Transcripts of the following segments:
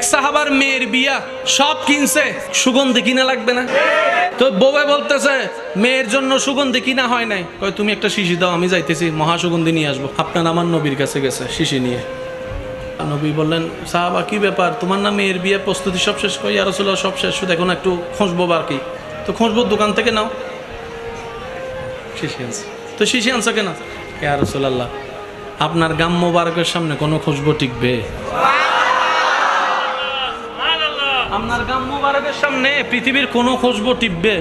এক সাহাবার মেয়ের বিয়া সব কিনছে, সুগন্ধি কিনা লাগবে না। তো বউয়ে বলতেছে, মেয়ের জন্য সুগন্ধি কিনা হয় নাই। কয়, তুমি একটা শিশি দাও, আমি যাইতেছি মহাসুগন্ধি নিয়ে আসব। আপনার আমার নবীর কাছে গেছে শিশি নিয়ে। নবী বললেন, সাহাবা, কি ব্যাপার? তোমার না মেয়ের বিয়ে প্রস্তুতি সব শেষ? করি আর সব শেষ। শুধু এখন একটু খুঁজবো আর কি তো খুঁজবো দোকান থেকে নাও। শিশি আনছে। তো শিশি আনছো কেন? রসুলাল্লাহ, আপনার গাম মোবারকের সামনে কোনো খুশবো টিকবে। আপনার গাম মোবারকের সামনে পৃথিবীর কোনো খুশবো টিপবে?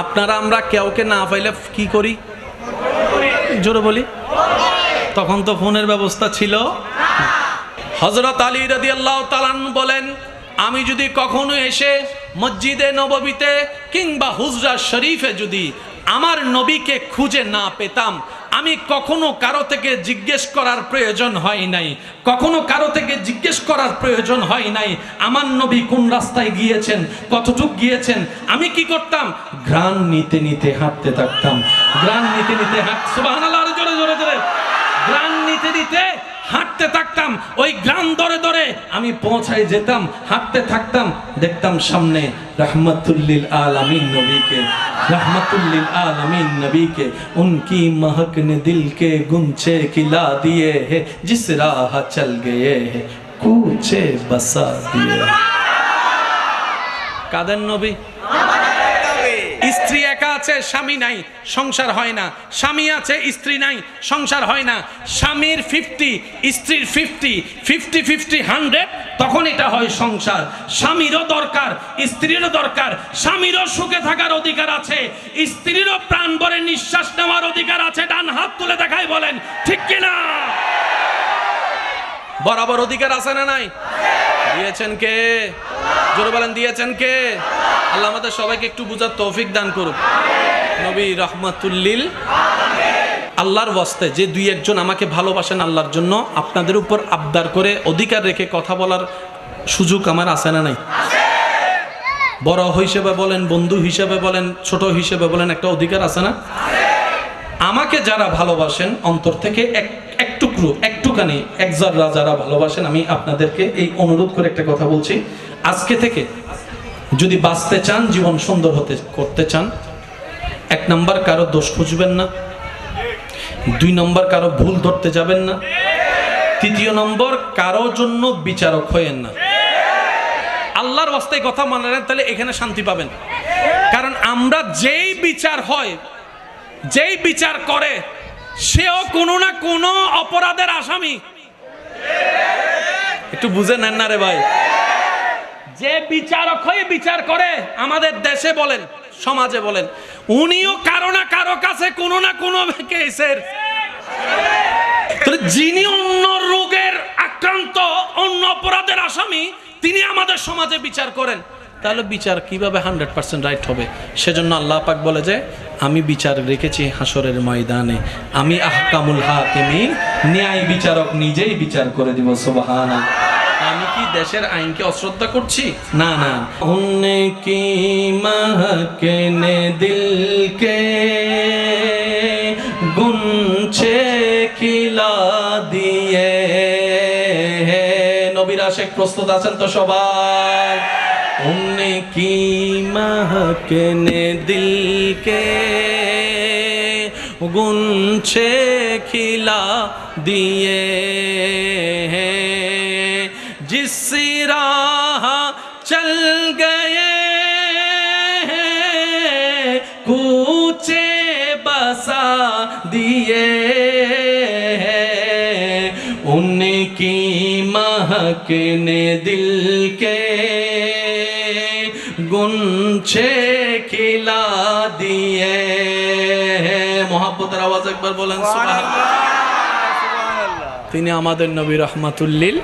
আপনারা, আমরা কেউকে না পাইলে কি করি? জোরে বলি। তখন তো ফোনের ব্যবস্থা ছিল। হজরত আলী রাদি আল্লাহ তালান বলেন, আমি যদি কখনো এসে মসজিদে নববীতে কিংবা হুজরা শরীফে যদি আমার নবীকে খুঁজে না পেতাম আমি কখনো কারও থেকে জিজ্ঞেস করার প্রয়োজন হয় নাই। কখনো কারও থেকে জিজ্ঞেস করার প্রয়োজন হয় নাই। আমার নবী কোন রাস্তায় গিয়েছেন, কতটুক গিয়েছেন, আমি কি করতাম? ঘ্রাণ নিতে নিতে হাঁটতে থাকতাম। ঘ্রাণ নিতে নিতে হাঁট সুবহানাল্লাহ আরও জোরে জোরে জোরে গ্রাম নিতে নিতে হাঁটতে থাকতাম ওই গ্রাম ধরে ধরে আমি পৌঁছায় যেতাম হাঁটতে থাকতাম দেখতাম সামনে রহমতুল্লিল আলামিন নবীকে রহমতুল্লিল আলামিন নবীকে উনকি महक ने दिल के गुंचे खिला दिए है जिस राह चल गए है कूचे बसा दिए কাদের নবী স্ত্রী একা আছে, স্বামী নাই, সংসার হয় না। স্বামী আছে, স্ত্রী নাই, সংসার হয় না। স্বামীর ফিফটি স্ত্রীর ফিফটি ফিফটি ফিফটি হান্ড্রেড তখন এটা হয় সংসার। স্বামীরও দরকার, স্ত্রীরও দরকার। স্বামীরও সুখে থাকার অধিকার আছে। স্ত্রীরও প্রাণ ভরে নিঃশ্বাস নেওয়ার অধিকার আছে। ডান হাত তুলে দেখাই বলেন, ঠিক কিনা? বরাবর অধিকার আছে না নাই? দিয়েছেন কে? জোরে বলেন, দিয়েছেন কে? আল্লাহ আমাদের সবাইকে একটু বুঝার তৌফিক দান করুক। নবী রহমাতুল্লিল। আল্লাহর বস্তে যে দুই একজন আমাকে ভালোবাসেন আল্লাহর জন্য, আপনাদের উপর আবদার করে অধিকার রেখে কথা বলার সুযোগ আমার আছে না নাই? বড় হিসেবে বলেন, বন্ধু হিসেবে বলেন, ছোট হিসেবে বলেন, একটা অধিকার আছে না? আমাকে যারা ভালোবাসেন, অন্তর থেকে এক টুকরো একটুখানি একজাররা যারা ভালোবাসেন, আমি আপনাদেরকে এই অনুরোধ করে একটা কথা বলছি। আজকে থেকে যদি বাঁচতে চান, জীবন সুন্দর হতে, করতে চান, এক নাম্বার কারও দোষ খুঁজবেন না। দুই নম্বর কারও ভুল ধরতে যাবেন না। তৃতীয় নম্বর, কারও জন্য বিচারক হয়েন না। আল্লাহর অস্তায় কথা মানে নেন তাহলে এখানে শান্তি পাবেন। কারণ আমরা যেই বিচার হয়, যেই বিচার করে সেও কোনো না কোনো অপরাধের আসামি। একটু বুঝে নেন না রে ভাই। যে বিচারক হয়ে বিচার করে, আমাদের দেশে বলেন, সমাজে বলেন, উনিও কারও না কারও কাছে কোনো না কোনো কেসের। যিনি অন্য রোগের আক্রান্ত, অন্য অপরাধের আসামি, তিনি আমাদের সমাজে বিচার করেন। তাহলে বিচার কীভাবে হান্ড্রেড পার্সেন্ট রাইট হবে? সেজন্য আল্লাহ পাক বলে যে, আমি বিচার রেখেছি হাসরের ময়দানে। আমি আহকামুল হাকিমিন, ন্যায় বিচারক নিজেই বিচার করে দিব সুবহান আমি কি দেশের আইনকে অশ্রদ্ধা করছি? না না। কি দিলকে, গুনছে খিলা দিয়ে। নবীর আশেক প্রস্তুত আছেন তো সবাই? उनकी महक ने दिल के गुंछे खिला दिए हैं। जिस राह चल गए कूचे बसा दिए हैं। उनकी महक ने दिल के গুনছে খিলা দিয়ে। মহাব্বতের আওয়াজ একবার বলেন তিনি আমাদের নবী রহমাতুল্লিল